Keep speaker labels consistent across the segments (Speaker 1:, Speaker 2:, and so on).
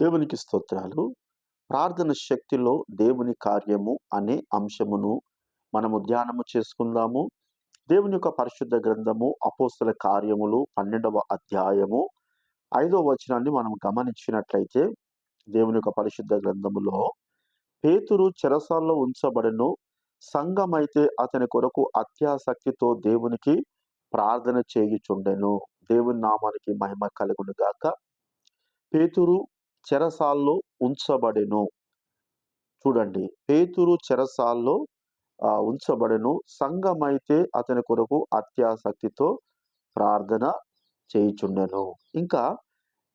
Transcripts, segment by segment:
Speaker 1: దేవునికి స్తోత్రాలు. ప్రార్థన శక్తిలో దేవుని కార్యము అనే అంశమును మనము ధ్యానము చేసుకుందాము. దేవుని యొక్క పరిశుద్ధ గ్రంథము అపోస్తల కార్యములు పన్నెండవ అధ్యాయము ఐదవ వచనాన్ని మనం గమనించినట్లయితే దేవుని యొక్క పరిశుద్ధ గ్రంథములో పేతురు చెరసాల్లో ఉంచబడను. సంఘమైతే అతని కొరకు అత్యాసక్తితో దేవునికి ప్రార్థన చేయుచుండెను. దేవుని నామానికి మహిమ కలుగును గాక. పేతురు చెరసాల్లో ఉంచబడెను. చూడండి. పేతురు చెరసాల్లో ఉంచబడెను. సంఘమైతే అతని కొరకు అత్యాసక్తితో ప్రార్థన చేయుచుండెను. ఇంకా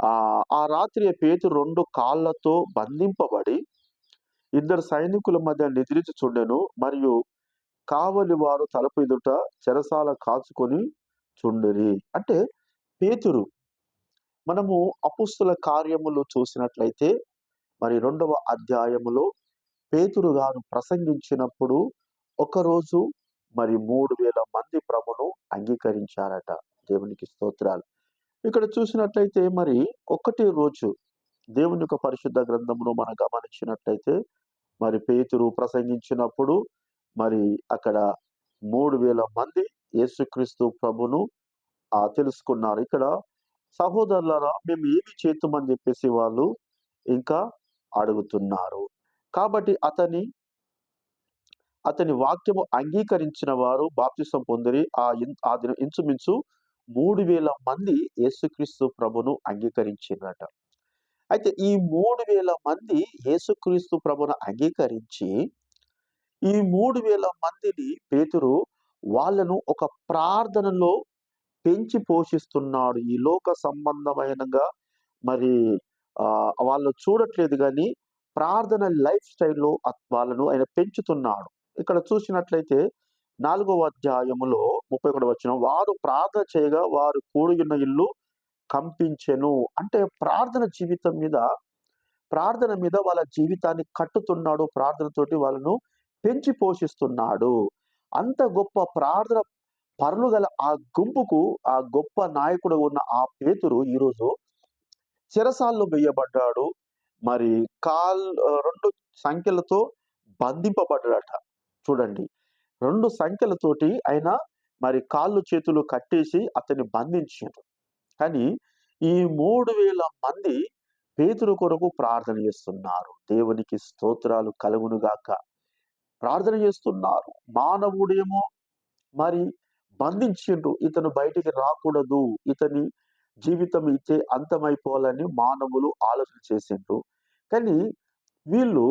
Speaker 1: ఆ ఆ రాత్రి పేతురు రెండు కాళ్ళతో బంధింపబడి ఇద్దరు సైనికుల మధ్య నిద్రించుచుండెను. మరియు కావలి వారు తలుపు ఎదుట చెరసాల కాచుకొని చుండిరి. అంటే పేతురు మనము అపుస్తుల కార్యములు చూసినట్లయితే మరి రెండవ అధ్యాయములో పేతురు గారు ప్రసంగించినప్పుడు ఒకరోజు మరి మూడు వేల మంది ప్రభును అంగీకరించారట. దేవునికి స్తోత్రాలు. ఇక్కడ చూసినట్లయితే మరి ఒకటి రోజు దేవుని యొక్క పరిశుద్ధ గ్రంథమును మనం గమనించినట్లయితే మరి పేతురు ప్రసంగించినప్పుడు మరి అక్కడ మూడు వేల మంది యేసుక్రీస్తు ప్రభును ఆ తెలుసుకున్నారు. ఇక్కడ సహోదరులరా మేము ఏమి చేతుమని చెప్పేసి వాళ్ళు ఇంకా అడుగుతున్నారు. కాబట్టి అతని అతని వాక్యము అంగీకరించిన వారు బాప్తిసం పొందిరి. ఆ ఆ దినం ఇంచుమించు మూడు వేల మంది యేసుక్రీస్తు ప్రభును అంగీకరించినట. అయితే ఈ మూడు వేల మంది యేసుక్రీస్తు ప్రభును అంగీకరించి ఈ మూడు వేల మందిని పేతురు వాళ్ళను ఒక ప్రార్థనలో పెంచి పోషిస్తున్నాడు. ఈ లోక సంబంధమైనగా మరి ఆ వాళ్ళు చూడట్లేదు కానీ ప్రార్థన లైఫ్ స్టైల్లో వాళ్ళను ఆయన పెంచుతున్నాడు. ఇక్కడ చూసినట్లయితే నాలుగవ అధ్యాయములో ముప్పై ఒకటి వచ్చిన వారు ప్రార్థన చేయగా వారు కూడియున్న ఇల్లు కంపించెను. అంటే ప్రార్థన జీవితం మీద ప్రార్థన మీద వాళ్ళ జీవితాన్ని కట్టుతున్నాడు ప్రార్థనతోటి వాళ్ళను పెంచి పోషిస్తున్నాడు. అంత గొప్ప ప్రార్థన పరులు గల ఆ గుంపుకు ఆ గొప్ప నాయకుడు ఉన్న ఆ పేతురు ఈరోజు చిరసాల్లో వేయబడ్డాడు మరి కాల్ రెండు సంఖ్యలతో బంధింపబడ్డాడట. చూడండి. రెండు సంఖ్యలతోటి ఆయన మరి కాళ్ళు చేతులు కట్టేసి అతన్ని బంధించారు కానీ ఈ మూడు వేల మంది పేతురు కొరకు ప్రార్థన చేస్తున్నారు. దేవునికి స్తోత్రాలు కలుగునుగాక. ప్రార్థన చేస్తున్నారు. మానవుడేమో మరి బంధించిండ్రు. ఇతను బయటికి రాకూడదు. ఇతని జీవితం ఇచ్చే అంతమైపోవాలని మానవులు ఆలోచన చేసిండ్రు. కానీ వీళ్ళు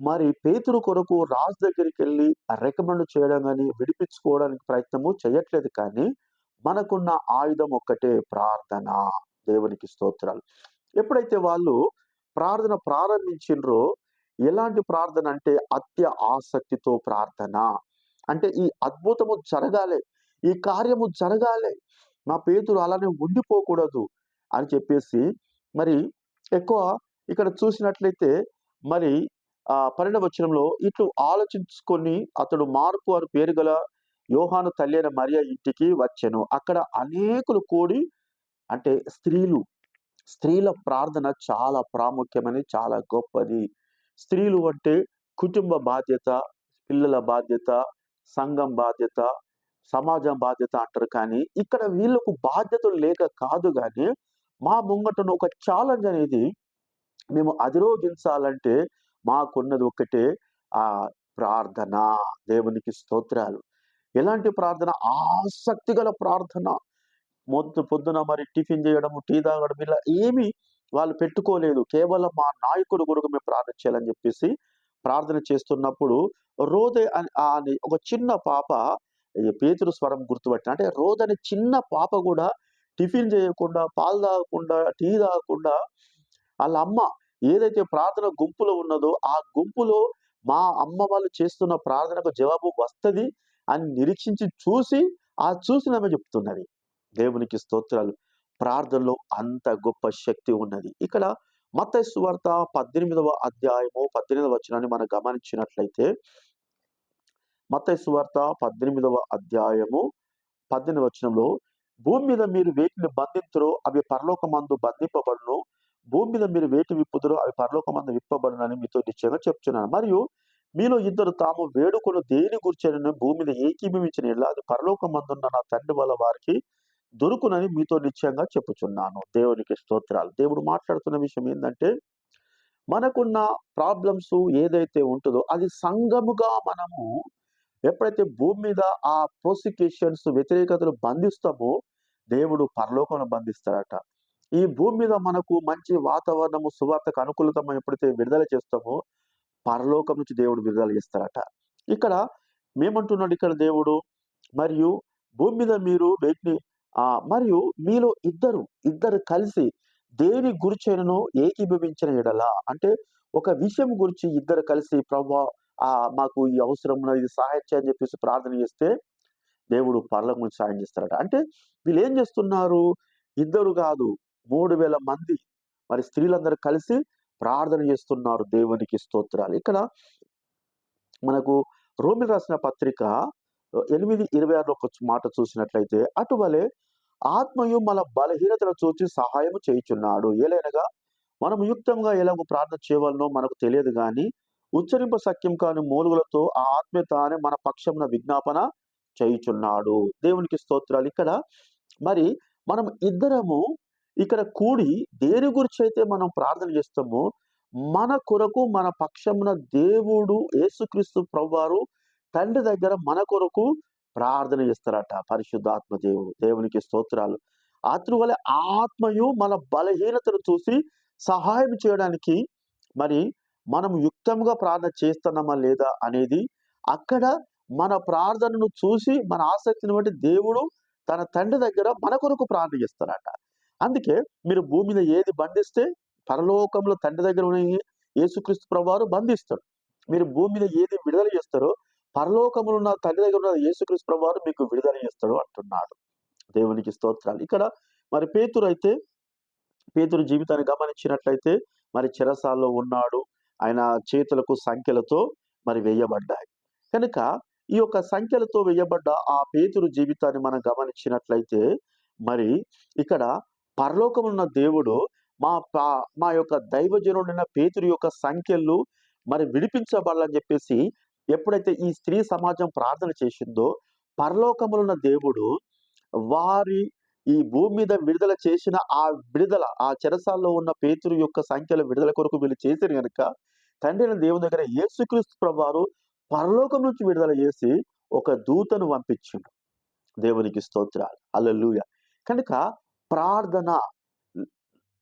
Speaker 1: మరి పేతురు కొరకు రాజు దగ్గరికి వెళ్ళి రికమెండ్ చేయడం కానీ విడిపించుకోవడానికి ప్రయత్నము చేయట్లేదు కానీ మనకున్న ఆయుధం ఒక్కటే ప్రార్థన. దేవునికి స్తోత్రాలు. ఎప్పుడైతే వాళ్ళు ప్రార్థన ప్రారంభించిండ్రో ఎలాంటి ప్రార్థన అంటే అత్య ఆసక్తితో ప్రార్థన. అంటే ఈ అద్భుతము జరగాలి. ఈ కార్యము జరగాలి. నా పేతురు అలానే ఉండిపోకూడదు అని చెప్పేసి మరి ఎక్కువ ఇక్కడ చూసినట్లయితే మరి ఆ పన్నెండవ ఇట్లు ఆలోచించుకొని అతడు మార్పు అని పేరు గల యోహాను తల్లి అయిన మరియ ఇంటికి వచ్చాను. అక్కడ అనేకులు కూడి అంటే స్త్రీలు స్త్రీల ప్రార్థన చాలా ప్రాముఖ్యమని చాలా గొప్పది. స్త్రీలు అంటే కుటుంబ బాధ్యత పిల్లల బాధ్యత సంఘం బాధ్యత సమాజం బాధ్యత అంటారు. కానీ ఇక్కడ వీళ్ళకు బాధ్యతలు లేక కాదు కానీ మా ముంగటను ఒక ఛాలెంజ్ అనేది మేము అధిరోధించాలంటే మాకున్నది ఒకటే ఆ ప్రార్థన దేవునికి స్తోత్రాలు. ఎలాంటి ప్రార్థన? ఆసక్తి గల ప్రార్థన. మొద్దు పొద్దున మరి టిఫిన్ చేయడం టీ తాగడం ఇలా ఏమి వాళ్ళు పెట్టుకోలేదు. కేవలం మా నాయకుడు కొరకు మేము ప్రార్థన చేయాలని చెప్పేసి ప్రార్థన చేస్తున్నప్పుడు రోదే అని ఒక చిన్న పాప పేతురు స్వరం గుర్తుపట్టిన అంటే రోద్ అనే చిన్న పాప కూడా టిఫిన్ చేయకుండా పాలు తాగకుండా టీ తాగకుండా వాళ్ళ అమ్మ ఏదైతే ప్రార్థన గుంపులో ఉన్నదో ఆ గుంపులో మా అమ్మ వాళ్ళు చేస్తున్న ప్రార్థనకు జవాబు వస్తుంది అని నిరీక్షించి చూసి ఆ చూసిన చెప్తున్నది. దేవునికి స్తోత్రాలు. ప్రార్థనలో అంత గొప్ప శక్తి ఉన్నది. ఇక్కడ మత సువార్త పద్దెనిమిదవ అధ్యాయము పద్దెనిమిదవ వచనాన్ని మనం గమనించినట్లయితే మత సువార్త పద్దెనిమిదవ అధ్యాయము పద్దెనిమిది వచనంలో భూమి మీద మీరు వేటిని బంధించరో అవి పరలోకమందు బంధింపబడును. భూమి మీద మీరు వేటి విప్పుదరో అవి పరలోకమందు విప్పబడునని మీతో నిశ్చయంగా చెప్తున్నాను. మరియు మీలో ఇద్దరు తాము వేడుకొని దేని గురించిన భూమి మీద ఏకీభవించిన ఇలా అది పరలోకమందున్న నా తండ్రి వల్ల వారికి దొరుకునని మీతో నిశ్చయంగా చెప్పుచున్నాను. దేవునికి స్తోత్రాలు. దేవుడు మాట్లాడుతున్న విషయం ఏంటంటే మనకున్న ప్రాబ్లమ్స్ ఏదైతే ఉంటుందో అది సంఘముగా మనము ఎప్పుడైతే భూమి మీద ఆ ప్రోసిక్యూషన్స్ వ్యతిరేకతలు బంధిస్తామో దేవుడు పరలోకంలో బంధిస్తాడట. ఈ భూమి మీద మనకు మంచి వాతావరణము సువార్తకు అనుకూలతము ఎప్పుడైతే విడుదల చేస్తామో పరలోకం నుంచి దేవుడు విడుదల చేస్తారట ఇక్కడ మేమంటున్నాడు ఇక్కడ దేవుడు మరియు భూమి మీద మీరు వేటిని ఆ మరియు మీలో ఇద్దరు ఇద్దరు కలిసి దేని గురిచైనను ఏకీభవించిన ఎడల? అంటే ఒక విషయం గురించి ఇద్దరు కలిసి ప్రభా మాకు ఈ అవసరంలో ఇది సహాయం చేయని చెప్పేసి ప్రార్థన చేస్తే దేవుడు పర్లకు నుంచి సాయం చేస్తారట. అంటే వీళ్ళు ఏం చేస్తున్నారు? ఇద్దరు కాదు మూడు వేల మంది మరి స్త్రీలందరూ కలిసి ప్రార్థన చేస్తున్నారు దేవునికి స్తోత్రాలు. ఇక్కడ మనకు రోమిల్ రాసిన పత్రిక ఎనిమిది ఇరవై ఆరులో ఒక మాట చూసినట్లయితే అటువలే ఆత్మయు మన బలహీనతను చూచి సహాయం చేయుచున్నాడు. ఏలైనగా మనం యుక్తంగా ఎలాగో ప్రార్థన చేయవలనో మనకు తెలియదు కానీ ఉచ్చరింప సఖ్యం కాని మూలుగులతో ఆ ఆత్మ తానే మన పక్షమున విజ్ఞాపన చేయుచున్నాడు. దేవునికి స్తోత్రాలు. ఇక్కడ మరి మనం ఇద్దరము ఇక్కడ కూడి దేని గురించి అయితే మనం ప్రార్థన చేస్తామో మన కొరకు మన పక్షమున దేవుడు యేసుక్రీస్తు ప్రభువారు తండ్రి దగ్గర మన కొరకు ప్రార్థన చేస్తారట. పరిశుద్ధాత్మ దేవుడు దేవునికి స్తోత్రాలు. అతృవల ఆత్మయు మన బలహీనతను చూసి సహాయం చేయడానికి మరి మనం యుక్తంగా ప్రార్థన చేస్తున్నామా లేదా అనేది అక్కడ మన ప్రార్థనను చూసి మన ఆసక్తిని బట్టి దేవుడు తన తండ్రి దగ్గర మన కొరకు ప్రార్థన చేస్తారట అందుకే మీరు భూమి మీద ఏది బంధిస్తే పరలోకంలో తండ్రి దగ్గర ఉన్న యేసుక్రీస్తు ప్రభువారు బంధిస్తాడు మీరు భూమి మీద ఏది విడుదల చేస్తారో పరలోకములు ఉన్న తండ్రి దగ్గర ఉన్న యేసుక్రీస్తు ప్రభువారు మీకు విడుదల చేస్తాడు అంటున్నాడు. దేవునికి స్తోత్రాలు. ఇక్కడ మరి పేతురు అయితే పేతురు జీవితాన్ని గమనించినట్లయితే మరి చిరసాల్లో ఉన్నాడు. ఆయన చేతులకు సంఖ్యలతో మరి వేయబడ్డాయి. కనుక ఈ యొక్క సంఖ్యలతో వేయబడ్డ ఆ పేతురు జీవితాన్ని మనం గమనించినట్లయితే మరి ఇక్కడ పరలోకమున్న దేవుడు మా మా యొక్క దైవజనుడైన పేతురు యొక్క సంఖ్యలు మరి విడిపించబడాలని చెప్పేసి ఎప్పుడైతే ఈ స్త్రీ సమాజం ప్రార్థన చేసిందో పరలోకములున్న దేవుడు వారి ఈ భూమి మీద విడుదల చేసిన ఆ విడుదల ఆ చెరసాల్లో ఉన్న పేతురు యొక్క సంఖ్యల విడుదల కొరకు వీళ్ళు చేశారు కనుక తండ్రి దేవుని దగ్గర యేసుక్రీస్తు ప్రభువారు పరలోకం నుంచి విడుదల చేసి ఒక దూతను పంపించిండు. దేవునికి స్తోత్రాలు. అల్లూయ కనుక ప్రార్థన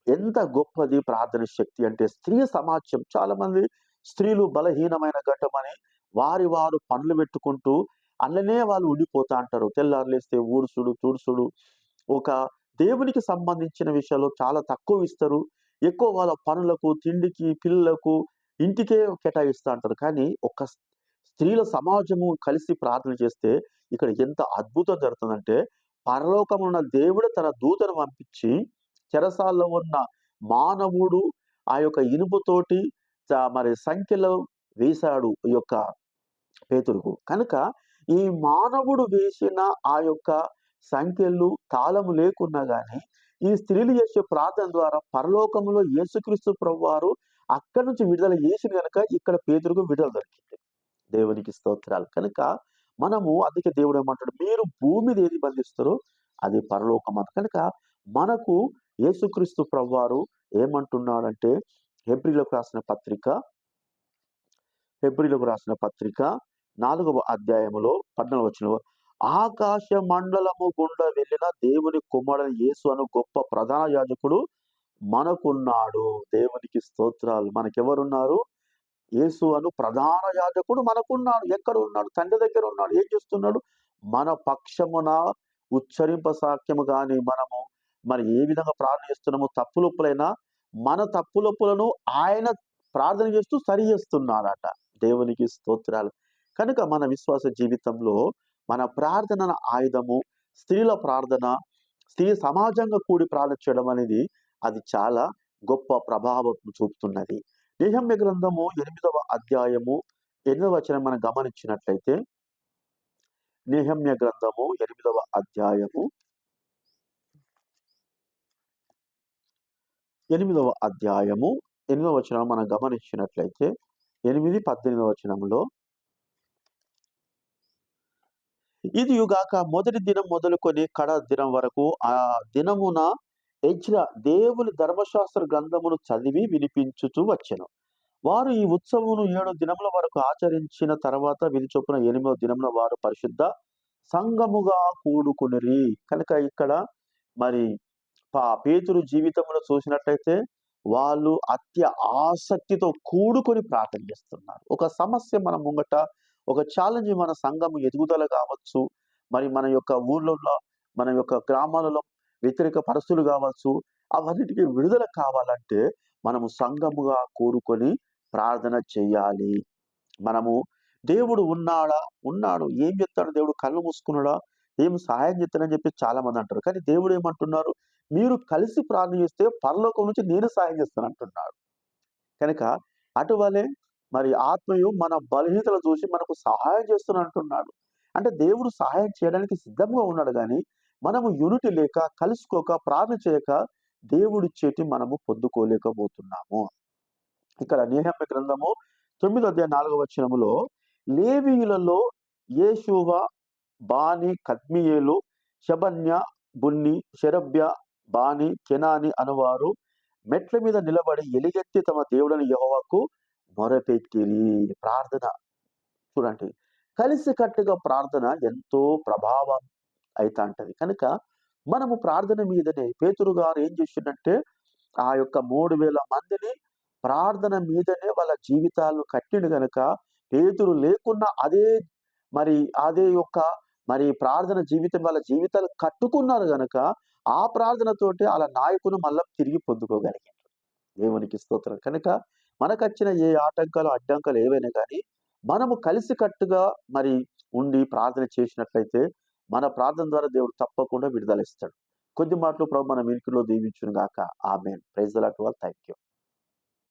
Speaker 1: ఎంత గొప్పది ప్రార్థన శక్తి అంటే స్త్రీ సమాజం. చాలా మంది స్త్రీలు బలహీనమైన ఘట్టమని వారి వారు పనులు పెట్టుకుంటూ అందులోనే వాళ్ళు ఉండిపోతా అంటారు. తెల్లారులేస్తే ఊడుసుడు తుడుసుడు ఒక దేవునికి సంబంధించిన విషయాలు చాలా తక్కువ ఇస్తారు. ఎక్కువ వాళ్ళ పనులకు తిండికి పిల్లలకు ఇంటికే కేటాయిస్తూ అంటారు. కానీ ఒక స్త్రీల సమాజము కలిసి ప్రార్థన చేస్తే ఇక్కడ ఎంత అద్భుతం జరుగుతుందంటే పరలోకమున్న ఉన్న దేవుడు తన దూతను పంపించి చెరసాల్లో ఉన్న మానవుడు ఆ యొక్క ఇనుపుతోటి మరి సంఖ్యలో వేశాడు ఈ యొక్క పేతురుకు. కనుక ఈ మానవుడు వేసిన ఆ యొక్క సంఖ్యలు తాళము లేకున్నా కానీ ఈ స్త్రీలు చేసే ప్రార్థన ద్వారా పరలోకములో యేసుక్రీస్తు ప్రభువారు అక్కడి నుంచి విడుదల చేసిన కనుక ఇక్కడ పేతురుకు విడుదల దొరికింది. దేవునికి స్తోత్రాలు. కనుక మనము అందుకే దేవుడు ఏమంటాడు? మీరు భూమిది ఏది బంధిస్తారో అది పరలోకం అంట. కనుక మనకు యేసుక్రీస్తు ప్రభువారు ఏమంటున్నాడంటే హెబ్రిలకు రాసిన పత్రిక హెబ్రిలకు రాసిన పత్రిక నాలుగవ అధ్యాయములో పద్నాలుగు వచ్చిన ఆకాశ మండలము గుండా వెళ్ళిన దేవుని కుమారుని యేసు అను గొప్ప ప్రధాన యాజకుడు మనకున్నాడు. దేవునికి స్తోత్రాలు. మనకెవరున్నారు? యేసు అను ప్రధాన యాజకుడు మనకున్నాడు. ఎక్కడ ఉన్నాడు? తండ్రి దగ్గర ఉన్నాడు. ఏం చేస్తున్నాడు? మన పక్షమున ఉచ్చరింప సాక్యము కానీ మనము మరి ఏ విధంగా ప్రార్థన చేస్తున్నామో తప్పులొప్పులైనా మన తప్పులొప్పులను ఆయన ప్రార్థన చేస్తూ సరి చేస్తున్నాడట. దేవునికి స్తోత్రాలు. కనుక మన విశ్వాస జీవితంలో మన ప్రార్థన ఆయుధము స్త్రీల ప్రార్థన స్త్రీ సమాజంగా కూడి ప్రార్థన చేయడం అనేది అది చాలా గొప్ప ప్రభావం చూపుతున్నది. నిహమ్య గ్రంథము ఎనిమిదవ అధ్యాయము ఎనిమిదవ వచనం మనం గమనించినట్లయితే నిహమ్య గ్రంథము ఎనిమిదవ అధ్యాయము ఎనిమిదవ అధ్యాయము ఎనిమిదవ వచనం మనం గమనించినట్లయితే ఎనిమిది పద్దెనిమిదవ వచనంలో ఇది యుగాక మొదటి దినం మొదలుకొని కడ దినం వరకు ఆ దినమున ఎజ్ర దేవుని ధర్మశాస్త్ర గ్రంథమును చదివి వినిపించుచూ వచ్చెను. వారు ఈ ఉత్సవమును ఏడు దినముల వరకు ఆచరించిన తర్వాత విధి చొప్పున ఎనిమిదో దినమున వారు పరిశుద్ధ సంఘముగా కూడుకునిరి. కనుక ఇక్కడ మరి పా పేతురు జీవితంలో చూసినట్లయితే వాళ్ళు అత్య ఆసక్తితో కూడుకొని ప్రార్థన చేస్తున్నారు. ఒక సమస్య మన ముంగట ఒక ఛాలెంజ్ మన సంఘం ఎదుగుదల కావచ్చు. మరి మన యొక్క ఊర్లలో మన యొక్క గ్రామాలలో వ్యతిరేక పరిస్థితులు కావచ్చు అవన్నిటికీ విడుదల కావాలంటే మనము సంఘముగా కోరుకొని ప్రార్థన చేయాలి. మనము దేవుడు ఉన్నాడా? ఉన్నాడు. ఏం చెప్తాడు? దేవుడు కళ్ళు మూసుకున్నాడా? ఏం సహాయం చేస్తాడని చెప్పి చాలా మంది అంటారు. కానీ దేవుడు ఏమంటున్నారు మీరు కలిసి ప్రార్థన చేస్తే పరలోకం నుంచి నేను సహాయం చేస్తాను అంటున్నాడు. కనుక అటువలే మరి ఆత్మయు మన బలహీనతలు చూసి మనకు సహాయం చేస్తున్నా అంటున్నాడు. అంటే దేవుడు సహాయం చేయడానికి సిద్ధంగా ఉన్నాడు కానీ మనము యూనిటీ లేక కలుసుకోక ప్రార్థన చేయక దేవుడి చేతి మనము పొందుకోలేకపోతున్నాము. ఇక్కడ నేహమ్య గ్రంథము తొమ్మిదో అధ్యాయ నాలుగవ వచనములో లేవీయులలో యేషువ బాని కద్మియేలు శబన్య బున్ని శరభ్య బాని కెనాని అనువారు మెట్ల మీద నిలబడి ఎలిగెత్తి తమ దేవుడని యహోవకు మొరపెట్టిరి ప్రార్థన. చూడండి కలిసికట్టుగా ప్రార్థన ఎంతో ప్రభావం అయితే అంటది కనుక మనము ప్రార్థన మీదనే పేతురు గారు ఏం చేసిండంటే ఆ యొక్క మూడు వేల మందిని ప్రార్థన మీదనే వాళ్ళ జీవితాలు కట్టిండు కనుక పేతురు లేకున్నా అదే మరి అదే యొక్క మరి ప్రార్థన జీవితం వాళ్ళ జీవితాలు కట్టుకున్నారు కనుక ఆ ప్రార్థనతోటి వాళ్ళ నాయకును మళ్ళీ తిరిగి పొందుకోగలిగారు. దేవునికి స్తోత్రం. కనుక మనకొచ్చిన ఏ ఆటంకాలు అడ్డంకాలు ఏవైనా కానీ మనము కలిసికట్టుగా మరి ఉండి ప్రార్థన చేసినట్లయితే మన ప్రార్థన ద్వారా దేవుడు తప్పకుండా విడుదల ఇస్తాడు. కొద్ది మాటలు ప్రభు మన వెనుకలో దీవించును గాక ఆమె ప్రైజ్ అలాంటి వాళ్ళు థ్యాంక్ యూ